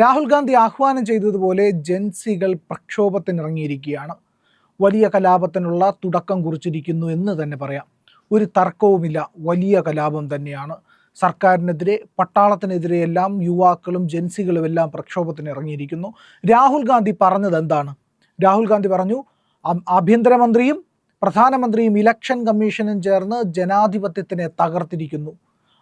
രാഹുൽ ഗാന്ധി ആഹ്വാനം ചെയ്തതുപോലെ ജൻസികൾ പ്രക്ഷോഭത്തിനിറങ്ങിയിരിക്കുകയാണ്. വലിയ കലാപത്തിനുള്ള തുടക്കം കുറിച്ചിരിക്കുന്നു എന്ന് തന്നെ പറയാം. ഒരു തർക്കവുമില്ല വലിയ കലാപം തന്നെയാണ്. സർക്കാരിനെതിരെ പട്ടാളത്തിനെതിരെയെല്ലാം യുവാക്കളും ജൻസികളും എല്ലാം പ്രക്ഷോഭത്തിന് ഇറങ്ങിയിരിക്കുന്നു രാഹുൽ ഗാന്ധി പറഞ്ഞത് എന്താണ്? രാഹുൽ ഗാന്ധി പറഞ്ഞു "ആഭ- ആഭ്യന്തരമന്ത്രിയും പ്രധാനമന്ത്രിയും ഇലക്ഷൻ കമ്മീഷനും ചേർന്ന് ജനാധിപത്യത്തിനെ തകർത്തിരിക്കുന്നു.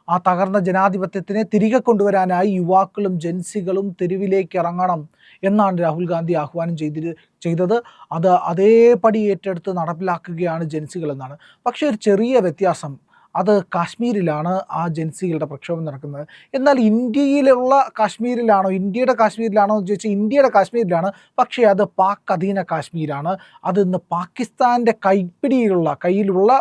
ആ തകർന്ന ജനാധിപത്യത്തിനെ തിരികെ കൊണ്ടുവരാനായി യുവാക്കളും ജെൻസികളും തെരുവിലേക്ക് ഇറങ്ങണം എന്നാണ് രാഹുൽ ഗാന്ധി ആഹ്വാനം ചെയ്തി ചെയ്തത്. അത് അതേപടി ഏറ്റെടുത്ത് നടപ്പിലാക്കുകയാണ് ജൻസികൾ എന്നാണ് പക്ഷേ ഒരു ചെറിയ വ്യത്യാസം അത് കാശ്മീരിലാണ് ആ ജൻസികളുടെ പ്രക്ഷോഭം നടക്കുന്നത്. എന്നാൽ ഇന്ത്യയിലുള്ള കാശ്മീരിലാണോ ഇന്ത്യയുടെ കാശ്മീരിലാണോ എന്ന് ചോദിച്ചാൽ ഇന്ത്യയുടെ കാശ്മീരിലാണ്. പക്ഷേ അത് പാക് അധീന കാശ്മീരാണ്. അത് ഇന്ന് പാകിസ്ഥാന്റെ കൈപ്പിടിയിലുള്ള കയ്യിലുള്ള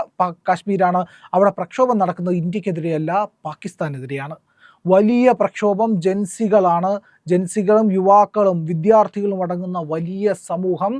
കാശ്മീരാണ് അവിടെ പ്രക്ഷോഭം നടക്കുന്നത്. ഇന്ത്യക്കെതിരെയല്ല പാകിസ്ഥാനെതിരെയാണ്. വലിയ പ്രക്ഷോഭം ജൻസികളാണ്. ജൻസികളും യുവാക്കളും വിദ്യാർത്ഥികളും അടങ്ങുന്ന വലിയ സമൂഹം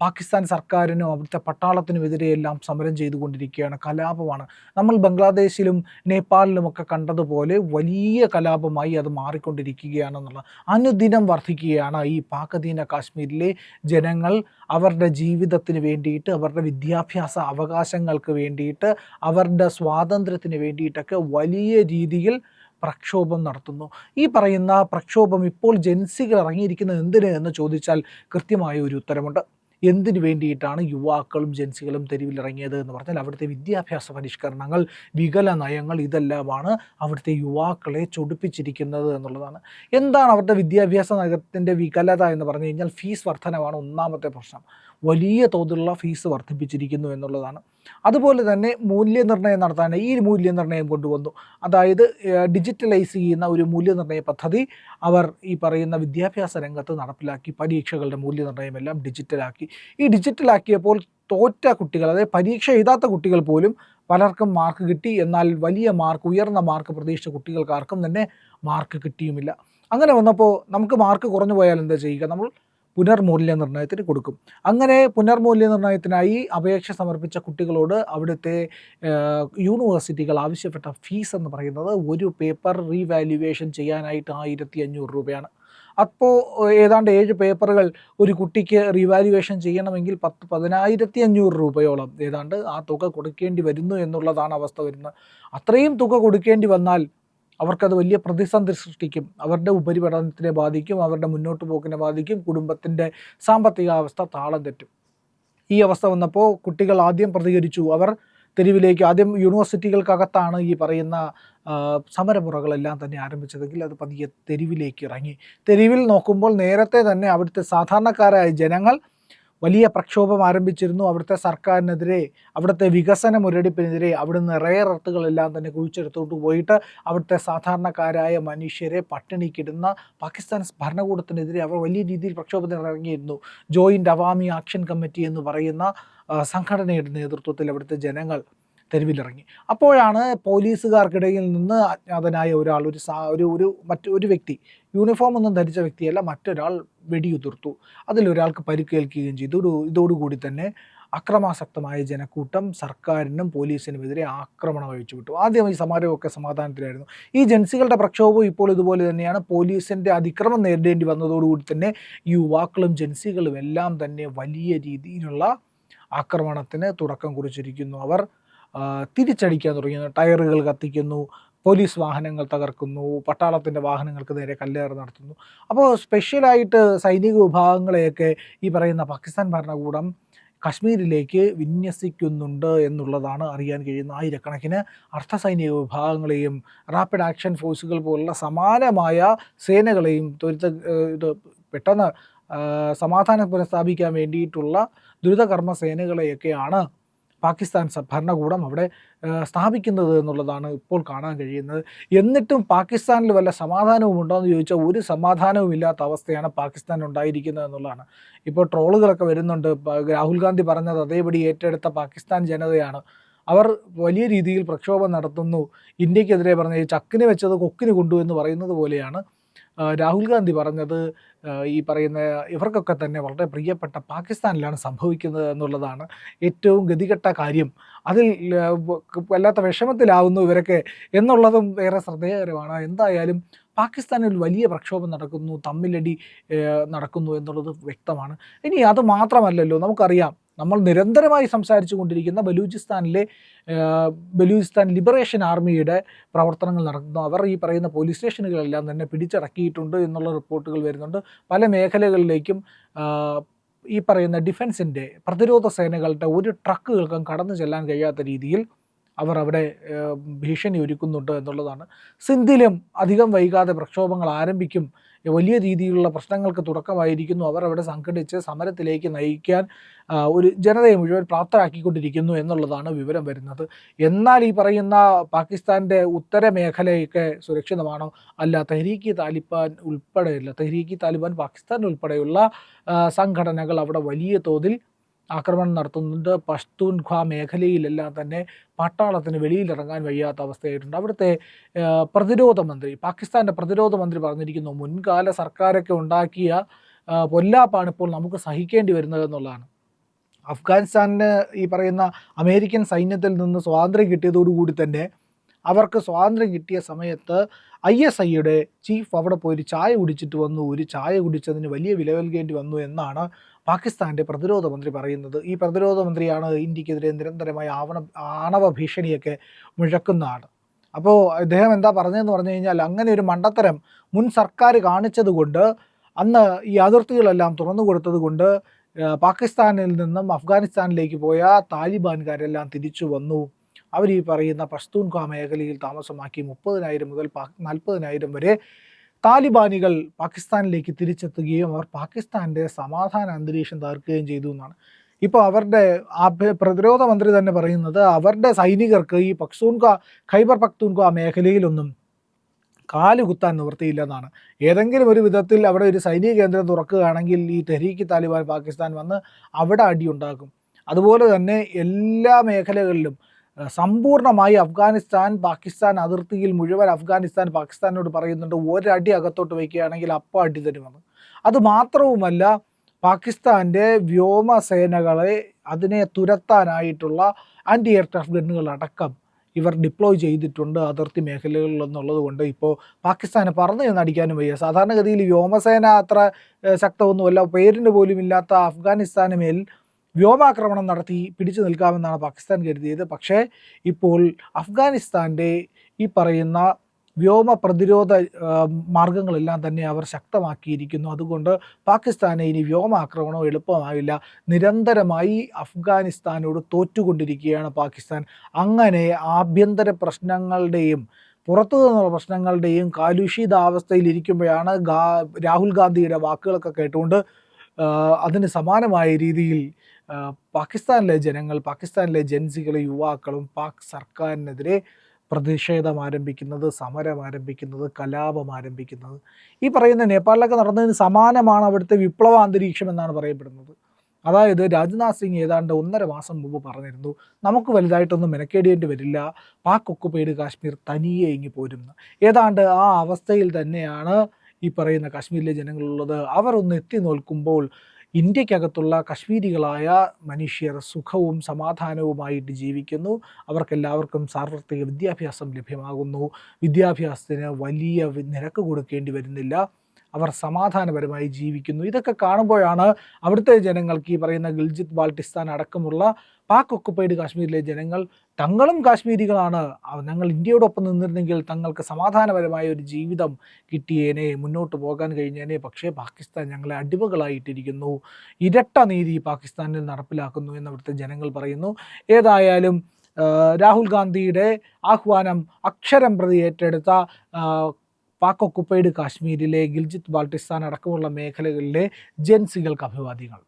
പാകിസ്ഥാൻ സർക്കാരിനും അവിടുത്തെ പട്ടാളത്തിനുമെതിരെയെല്ലാം സമരം ചെയ്തുകൊണ്ടിരിക്കുകയാണ്. കലാപമാണ്. നമ്മൾ ബംഗ്ലാദേശിലും നേപ്പാളിലുമൊക്കെ കണ്ടതുപോലെ വലിയ കലാപമായി അത് മാറിക്കൊണ്ടിരിക്കുകയാണെന്നുള്ള അനുദിനം വർദ്ധിക്കുകയാണ് ഈ പാകധീന കാശ്മീരിലെ ജനങ്ങൾ. അവരുടെ ജീവിതത്തിന് വേണ്ടിയിട്ട് അവരുടെ വിദ്യാഭ്യാസ അവകാശങ്ങൾക്ക് വേണ്ടിയിട്ട് അവരുടെ സ്വാതന്ത്ര്യത്തിന് വേണ്ടിയിട്ടൊക്കെ വലിയ രീതിയിൽ പ്രക്ഷോഭം നടത്തുന്നു. ഈ പറയുന്ന പ്രക്ഷോഭം ഇപ്പോൾ ജെൻസികൾ ഇറങ്ങിയിരിക്കുന്നത് എന്തിന് എന്ന് ചോദിച്ചാൽ കൃത്യമായ ഒരു ഉത്തരമുണ്ട്. എന്തിനു വേണ്ടിയിട്ടാണ് യുവാക്കളും ജൻസികളും തെരുവിലിറങ്ങിയത് എന്ന് പറഞ്ഞാൽ അവിടുത്തെ വിദ്യാഭ്യാസ പരിഷ്കരണങ്ങൾ വികല നയങ്ങൾ ഇതെല്ലാമാണ് അവിടുത്തെ യുവാക്കളെ ചൊടിപ്പിച്ചിരിക്കുന്നത് എന്നുള്ളതാണ്. എന്താണ് അവരുടെ വിദ്യാഭ്യാസ നയത്തിന്റെ വികലത എന്ന് പറഞ്ഞു കഴിഞ്ഞാൽ ഫീസ് വർധനമാണ് ഒന്നാമത്തെ പ്രശ്നം. വലിയ തോതിലുള്ള ഫീസ് വർദ്ധിപ്പിച്ചിരിക്കുന്നു എന്നുള്ളതാണ്. അതുപോലെ തന്നെ മൂല്യനിർണയം നടത്താൻ ഈ മൂല്യനിർണയം കൊണ്ടുവന്നു. അതായത് ഡിജിറ്റലൈസ് ചെയ്യുന്ന ഒരു മൂല്യനിർണയ പദ്ധതി അവർ ഈ പറയുന്ന വിദ്യാഭ്യാസ രംഗത്ത് നടപ്പിലാക്കി പരീക്ഷകളുടെ മൂല്യനിർണയം എല്ലാം ഡിജിറ്റലാക്കി. ഈ ഡിജിറ്റലാക്കിയപ്പോൾ തോറ്റ കുട്ടികൾ അതായത് പരീക്ഷ എഴുതാത്ത കുട്ടികൾ പോലും പലർക്കും മാർക്ക് കിട്ടി. എന്നാൽ വലിയ മാർക്ക് ഉയർന്ന മാർക്ക് പ്രതീക്ഷിച്ച കുട്ടികൾക്കാർക്കും തന്നെ മാർക്ക് കിട്ടിയുമില്ല. അങ്ങനെ വന്നപ്പോൾ നമുക്ക് മാർക്ക് കുറഞ്ഞു പോയാൽ എന്താ ചെയ്യുക? നമ്മൾ പുനർമൂല്യനിർണയത്തിന് കൊടുക്കും. അങ്ങനെ പുനർമൂല്യനിർണയത്തിനായി അപേക്ഷ സമർപ്പിച്ച കുട്ടികളോട് അവിടുത്തെ യൂണിവേഴ്സിറ്റികൾ ആവശ്യപ്പെട്ട ഫീസ് എന്ന് പറയുന്നത് ഒരു പേപ്പർ റീവാല്യുവേഷൻ ചെയ്യാനായിട്ട് ആയിരത്തി അഞ്ഞൂറ് രൂപയാണ്. അപ്പോൾ ഏതാണ്ട് ഏഴ് പേപ്പറുകൾ ഒരു കുട്ടിക്ക് റീവാലുവേഷൻ ചെയ്യണമെങ്കിൽ പത്ത് പതിനായിരത്തി അഞ്ഞൂറ് രൂപയോളം ഏതാണ്ട് ആ തുക കൊടുക്കേണ്ടി വരുന്നു എന്നുള്ളതാണ് അവസ്ഥ വരുന്നത്. അത്രയും തുക കൊടുക്കേണ്ടി വന്നാൽ അവർക്കത് വലിയ പ്രതിസന്ധി സൃഷ്ടിക്കും. അവരുടെ ഉപരിപഠനത്തിനെ ബാധിക്കും അവരുടെ മുന്നോട്ട് പോക്കിനെ ബാധിക്കും കുടുംബത്തിന്റെ സാമ്പത്തികാവസ്ഥ താളം തെറ്റും. ഈ അവസ്ഥ വന്നപ്പോൾ കുട്ടികൾ ആദ്യം പ്രതികരിച്ചു. അവർ തെരുവിലേക്ക് ആദ്യം യൂണിവേഴ്സിറ്റികൾക്കകത്താണ് ഈ പറയുന്ന സമരമുറകളെല്ലാം തന്നെ ആരംഭിച്ചതെങ്കിൽ അത് പതിയെ തെരുവിലേക്ക് ഇറങ്ങി. തെരുവിൽ നോക്കുമ്പോൾ നേരത്തെ തന്നെ അവിടുത്തെ സാധാരണക്കാരായ ജനങ്ങൾ വലിയ പ്രക്ഷോഭം ആരംഭിച്ചിരുന്നു. അവിടുത്തെ സർക്കാരിനെതിരെ അവിടുത്തെ വികസന മുരടിപ്പിനെതിരെ അവിടുന്ന് റെയർ എർത്തുകളെല്ലാം തന്നെ കുഴിച്ചെടുത്തോട്ട് പോയിട്ട് അവിടുത്തെ സാധാരണക്കാരായ മനുഷ്യരെ പട്ടിണിക്കിടുന്ന പാകിസ്ഥാൻ ഭരണകൂടത്തിനെതിരെ അവർ വലിയ രീതിയിൽ പ്രക്ഷോഭത്തിന് ഇറങ്ങിയിരുന്നു. ജോയിന്റ് അവാമി ആക്ഷൻ കമ്മിറ്റി എന്ന് പറയുന്ന സംഘടനയുടെ നേതൃത്വത്തിൽ അവിടുത്തെ ജനങ്ങൾ തെരുവിലിറങ്ങി. അപ്പോഴാണ് പോലീസുകാർക്കിടയിൽ നിന്ന് അജ്ഞാതനായ ഒരാൾ ഒരു സാ ഒരു ഒരു മറ്റു ഒരു വ്യക്തി യൂണിഫോം ഒന്നും ധരിച്ച വ്യക്തിയല്ല മറ്റൊരാൾ വെടിയുതിർത്തു. അതിലൊരാൾക്ക് പരിക്കേൽക്കുകയും ചെയ്തു. ഒരു ഇതോടുകൂടി തന്നെ അക്രമാസക്തമായ ജനക്കൂട്ടം സർക്കാരിനും പോലീസിനുമെതിരെ ആക്രമണം അഴിച്ചു വിട്ടു ആദ്യം ഈ സമരമൊക്കെ സമാധാനത്തിലായിരുന്നു. ഈ ജൻസികളുടെ പ്രക്ഷോഭം ഇപ്പോൾ ഇതുപോലെ തന്നെയാണ്. പോലീസിന്റെ അതിക്രമം നേരിടേണ്ടി വന്നതോടുകൂടി തന്നെ യുവാക്കളും ജൻസികളും എല്ലാം തന്നെ വലിയ രീതിയിലുള്ള ആക്രമണത്തിന് തുടക്കം കുറിച്ചിരിക്കുന്നു. അവർ തിരിച്ചടിക്കാൻ തുടങ്ങുന്നു ടയറുകൾ കത്തിക്കുന്നു പോലീസ് വാഹനങ്ങൾ തകർക്കുന്നു പട്ടാളത്തിന്റെ വാഹനങ്ങൾക്ക് നേരെ കല്ലേറ് നടത്തുന്നു. അപ്പോൾ സ്പെഷ്യലായിട്ട് സൈനിക വിഭാഗങ്ങളെയൊക്കെ ഈ പറയുന്ന പാകിസ്ഥാൻ ഭരണകൂടം കശ്മീരിലേക്ക് വിന്യസിക്കുന്നുണ്ട് എന്നുള്ളതാണ് അറിയാൻ കഴിയുന്ന ആയിരക്കണക്കിന് അർദ്ധ സൈനിക വിഭാഗങ്ങളെയും റാപ്പിഡ് ആക്ഷൻ ഫോഴ്സുകൾ പോലുള്ള സമാനമായ സേനകളെയും ത്വരിത ഇത് പെട്ടെന്ന് സമാധാനം പുനഃസ്ഥാപിക്കാൻ വേണ്ടിയിട്ടുള്ള ദുരിതകർമ്മ സേനകളെയൊക്കെയാണ് പാകിസ്ഥാൻ ഭരണകൂടം അവിടെ സ്ഥാപിക്കുന്നത് എന്നുള്ളതാണ് ഇപ്പോൾ കാണാൻ കഴിയുന്നത്. എന്നിട്ടും പാകിസ്ഥാനിൽ വല്ല സമാധാനവും ഉണ്ടോ എന്ന് ചോദിച്ചാൽ ഒരു സമാധാനവും ഇല്ലാത്ത അവസ്ഥയാണ് പാകിസ്ഥാൻ ഉണ്ടായിരിക്കുന്നത് എന്നുള്ളതാണ്. ഇപ്പോൾ ട്രോളുകളൊക്കെ വരുന്നുണ്ട്. രാഹുൽ ഗാന്ധി പറഞ്ഞത് അതേപടി ഏറ്റെടുത്ത പാകിസ്ഥാൻ ജനതയാണ്. അവർ വലിയ രീതിയിൽ പ്രക്ഷോഭം നടത്തുന്നു. ഇന്ത്യക്കെതിരെ പറഞ്ഞ ചക്കിന് വെച്ചത് കൊക്കിന് കൊണ്ടു എന്ന് പറയുന്നത് പോലെയാണ്. രാഹുൽ ഗാന്ധി പറഞ്ഞത് ഈ പറയുന്ന ഇവർക്കൊക്കെ തന്നെ വളരെ പ്രിയപ്പെട്ട പാകിസ്ഥാനിലാണ് സംഭവിക്കുന്നത് എന്നുള്ളതാണ് ഏറ്റവും ഗതികെട്ട കാര്യം. അതിൽ വല്ലാത്ത വിഷമത്തിലാവുന്നു ഇവരൊക്കെ എന്നുള്ളതും ഏറെ ശ്രദ്ധേയകരമാണ്. എന്തായാലും പാകിസ്ഥാനിൽ വലിയ പ്രക്ഷോഭം നടക്കുന്നു തമ്മിലടി നടക്കുന്നു എന്നുള്ളത് വ്യക്തമാണ്. ഇനി അത് മാത്രമല്ലല്ലോ നമുക്കറിയാം നമ്മൾ നിരന്തരമായി സംസാരിച്ചു കൊണ്ടിരിക്കുന്ന ബലൂചിസ്ഥാനിലെ ബലൂചിസ്ഥാൻ ലിബറേഷൻ ആർമിയുടെ പ്രവർത്തനങ്ങൾ നടക്കുന്നു. അവർ ഈ പറയുന്ന പോലീസ് സ്റ്റേഷനുകളെല്ലാം തന്നെ പിടിച്ചടക്കിയിട്ടുണ്ട് എന്നുള്ള റിപ്പോർട്ടുകൾ വരുന്നുണ്ട്. പല മേഖലകളിലേക്കും ഈ പറയുന്ന ഡിഫൻസിന്റെ പ്രതിരോധ സേനകളുടെ ഒരു ട്രക്കുകൾക്കും കടന്നു ചെല്ലാൻ കഴിയാത്ത രീതിയിൽ അവർ അവിടെ ഭീഷണി ഒരുക്കുന്നുണ്ട് എന്നുള്ളതാണ്. സിന്ധിലും അധികം വൈകാതെ പ്രക്ഷോഭങ്ങൾ ആരംഭിക്കും വലിയ രീതിയിലുള്ള പ്രശ്നങ്ങൾക്ക് തുടക്കമായിരിക്കുന്നു. അവർ അവിടെ സംഘടിച്ച് സമരത്തിലേക്ക് നയിക്കാൻ ഒരു ജനതയെ മുഴുവൻ പ്രാപ്തരാക്കിക്കൊണ്ടിരിക്കുന്നു എന്നുള്ളതാണ് വിവരം വരുന്നത്. എന്നാൽ ഈ പറയുന്ന പാകിസ്ഥാന്റെ ഉത്തര മേഖലയൊക്കെ സുരക്ഷിതമാണോ? അല്ല തെഹ്രീക്കി താലിബാൻ ഉൾപ്പെടെയുള്ള തെഹ്രീക്കി താലിബാൻ പാകിസ്ഥാൻ ഉൾപ്പെടെയുള്ള സംഘടനകൾ അവിടെ വലിയ തോതിൽ ആക്രമണം നടത്തുന്നുണ്ട്. പഷ്തൂൻഖ്വ മേഖലയിലെല്ലാം തന്നെ പട്ടാളത്തിന് വെളിയിലിറങ്ങാൻ വയ്യാത്ത അവസ്ഥയായിട്ടുണ്ട്. അവിടുത്തെ പ്രതിരോധ മന്ത്രി പാകിസ്ഥാന്റെ പ്രതിരോധ മന്ത്രി പറഞ്ഞിരിക്കുന്നു മുൻകാല സർക്കാരൊക്കെ ഉണ്ടാക്കിയ പൊല്ലാപ്പാണ് ഇപ്പോൾ നമുക്ക് സഹിക്കേണ്ടി വരുന്നത് എന്നുള്ളതാണ്. അഫ്ഗാനിസ്ഥാനിന് ഈ പറയുന്ന അമേരിക്കൻ സൈന്യത്തിൽ നിന്ന് സ്വാതന്ത്ര്യം കിട്ടിയതോടുകൂടി തന്നെ അവർക്ക് സ്വാതന്ത്ര്യം കിട്ടിയ സമയത്ത് ഐ എസ് ഐയുടെ ചീഫ് അവിടെ പോയി ചായ കുടിച്ചിട്ട് വന്നു. ഒരു ചായ കുടിച്ചതിന് വലിയ വില നൽകേണ്ടി വന്നു എന്നാണ് പാകിസ്ഥാന്റെ പ്രതിരോധ മന്ത്രി പറയുന്നത് ഈ പ്രതിരോധ മന്ത്രിയാണ് ഇന്ത്യക്കെതിരെ നിരന്തരമായ ആവണ ആണവ ഭീഷണിയൊക്കെ മുഴക്കുന്ന ആൾ അപ്പോൾ ഇദ്ദേഹം എന്താ പറഞ്ഞതെന്ന് പറഞ്ഞു കഴിഞ്ഞാൽ അങ്ങനെ ഒരു മണ്ടത്തരം മുൻ സർക്കാർ കാണിച്ചതുകൊണ്ട് അന്ന് ഈ അതിർത്തികളെല്ലാം തുറന്നു കൊടുത്തത് കൊണ്ട് പാകിസ്ഥാനിൽ നിന്നും അഫ്ഗാനിസ്ഥാനിലേക്ക് പോയ താലിബാൻകാരെല്ലാം തിരിച്ചു വന്നു. അവർ ഈ പറയുന്ന പഷ്തൂൻഖ്വ മേഖലയിൽ താമസമാക്കി മുപ്പതിനായിരം മുതൽ നാൽപ്പതിനായിരം വരെ താലിബാനികൾ പാകിസ്ഥാനിലേക്ക് തിരിച്ചെത്തുകയും അവർ പാകിസ്ഥാന്റെ സമാധാന അന്തരീക്ഷം തകർക്കുകയും ചെയ്തു എന്നാണ്. ഇപ്പോൾ അവരുടെ പ്രതിരോധ മന്ത്രി തന്നെ പറയുന്നത് അവരുടെ സൈനികർക്ക് ഈ പക്സൂൺക ഖൈബർ പക്തൂൺക മേഖലയിലൊന്നും കാൽ കുത്താൻ നിവൃത്തിയില്ലെന്നാണ് ഏതെങ്കിലും ഒരു വിധത്തിൽ അവിടെ ഒരു സൈനിക കേന്ദ്രം തുറക്കുകയാണെങ്കിൽ ഈ തെഹ്രീക്ക് താലിബാൻ പാകിസ്ഥാൻ വന്ന് അവിടെ അടിയുണ്ടാക്കും അതുപോലെ തന്നെ എല്ലാ മേഖലകളിലും സമ്പൂർണമായി അഫ്ഗാനിസ്ഥാൻ പാകിസ്ഥാൻ അതിർത്തിയിൽ മുഴുവൻ അഫ്ഗാനിസ്ഥാൻ പാകിസ്ഥാനോട് പറയുന്നുണ്ട്. ഒരടി അകത്തോട്ട് വയ്ക്കുകയാണെങ്കിൽ അപ്പം അടി തരുമെന്ന് അത് മാത്രവുമല്ല പാകിസ്ഥാന്റെ വ്യോമസേനകളെ അതിനെ തുരത്താനായിട്ടുള്ള ആന്റി എയർക്രാഫ്റ്റ് ഗണ്ണുകൾ അടക്കം ഇവർ ഡിപ്ലോയ് ചെയ്തിട്ടുണ്ട് അതിർത്തി മേഖലകളിൽ എന്നുള്ളത് കൊണ്ട്. ഇപ്പോൾ പാകിസ്ഥാനെ പറഞ്ഞു ചെന്നടിക്കാനും വയ്യ. സാധാരണഗതിയിൽ വ്യോമസേന അത്ര ശക്തമൊന്നുമല്ല. പേരിന് പോലും ഇല്ലാത്ത അഫ്ഗാനിസ്ഥാന് മേൽ വ്യോമാക്രമണം നടത്തി പിടിച്ചു നിൽക്കാമെന്നാണ് പാകിസ്ഥാൻ കരുതിയത്. പക്ഷേ ഇപ്പോൾ അഫ്ഗാനിസ്ഥാന്റെ ഈ പറയുന്ന വ്യോമ പ്രതിരോധ മാർഗങ്ങളെല്ലാം തന്നെ അവർ ശക്തമാക്കിയിരിക്കുന്നു. അതുകൊണ്ട് പാകിസ്ഥാനെ ഇനി വ്യോമാക്രമണം എളുപ്പമാവില്ല. നിരന്തരമായി അഫ്ഗാനിസ്ഥാനോട് തോറ്റുകൊണ്ടിരിക്കുകയാണ് പാകിസ്ഥാൻ. അങ്ങനെ ആഭ്യന്തര പ്രശ്നങ്ങളുടെയും പുറത്തു നിന്നുള്ള പ്രശ്നങ്ങളുടെയും കാലുഷിതാവസ്ഥയിൽ ഇരിക്കുമ്പോഴാണ് ഗാ രാഹുൽ ഗാന്ധിയുടെ വാക്കുകളൊക്കെ കേട്ടുകൊണ്ട് അതിന് സമാനമായ രീതിയിൽ പാകിസ്ഥാനിലെ ജനങ്ങൾ പാകിസ്ഥാനിലെ ജൻസികളും യുവാക്കളും പാക് സർക്കാരിനെതിരെ പ്രതിഷേധം ആരംഭിക്കുന്നത് സമരം ആരംഭിക്കുന്നത് കലാപം ആരംഭിക്കുന്നത്. ഈ പറയുന്ന നേപ്പാളിലൊക്കെ നടന്നതിന് സമാനമാണ് അവിടുത്തെ വിപ്ലവ അന്തരീക്ഷം എന്നാണ് പറയപ്പെടുന്നത്. അതായത് രാജ്നാഥ് സിംഗ് ഏതാണ്ട് ഒന്നര മാസം മുമ്പ് പറഞ്ഞിരുന്നു നമുക്ക് വലുതായിട്ടൊന്നും മെനക്കേടേണ്ടി വരില്ല. പാക് ഒക്കുപൈഡ് കാശ്മീർ തനിയെ ഇങ്ങി പോരുന്നു. ഏതാണ്ട് ആ അവസ്ഥയിൽ തന്നെയാണ് ഈ പറയുന്ന കാശ്മീരിലെ ജനങ്ങളുള്ളത്. അവർ ഒന്ന് എത്തി നോക്കുമ്പോൾ ഇന്ത്യക്കകത്തുള്ള കശ്മീരികളായ മനുഷ്യർ സുഖവും സമാധാനവുമായിട്ട് ജീവിക്കുന്നു. അവർക്കെല്ലാവർക്കും സാർവത്രിക വിദ്യാഭ്യാസം ലഭ്യമാകുന്നു. വിദ്യാഭ്യാസത്തിന് വലിയ നിരക്ക് കൊടുക്കേണ്ടി വരുന്നില്ല. അവർ സമാധാനപരമായി ജീവിക്കുന്നു. ഇതൊക്കെ കാണുമ്പോഴാണ് അവിടുത്തെ ജനങ്ങൾക്ക് ഈ പറയുന്ന ഗിൽജിത് ബാൾട്ടിസ്ഥാൻ അടക്കമുള്ള പാക് ഒക്കുപ്പൈഡ് കാശ്മീരിലെ ജനങ്ങൾ തങ്ങളും കാശ്മീരികളാണ്. ഞങ്ങൾ ഇന്ത്യയോടൊപ്പം നിന്നിരുന്നെങ്കിൽ തങ്ങൾക്ക് സമാധാനപരമായ ഒരു ജീവിതം കിട്ടിയേനെ മുന്നോട്ട് പോകാൻ കഴിഞ്ഞേനെ. പക്ഷേ പാകിസ്ഥാൻ ഞങ്ങളെ അടിമകളായിട്ടിരിക്കുന്നു. ഇരട്ട നീതി പാകിസ്ഥാനിൽ നടപ്പിലാക്കുന്നു എന്ന് അവിടുത്തെ ജനങ്ങൾ പറയുന്നു. ഏതായാലും രാഹുൽ ഗാന്ധിയുടെ ആഹ്വാനം അക്ഷരം പ്രതി ഏറ്റെടുത്ത പാക് ഒക്കുപ്പൈഡ് കാശ്മീരിലെ ഗിൽജിത്ത് ബാൾട്ടിസ്ഥാൻ അടക്കമുള്ള മേഖലകളിലെ ജൻസികൾക്ക് അഭിവാദ്യങ്ങൾ.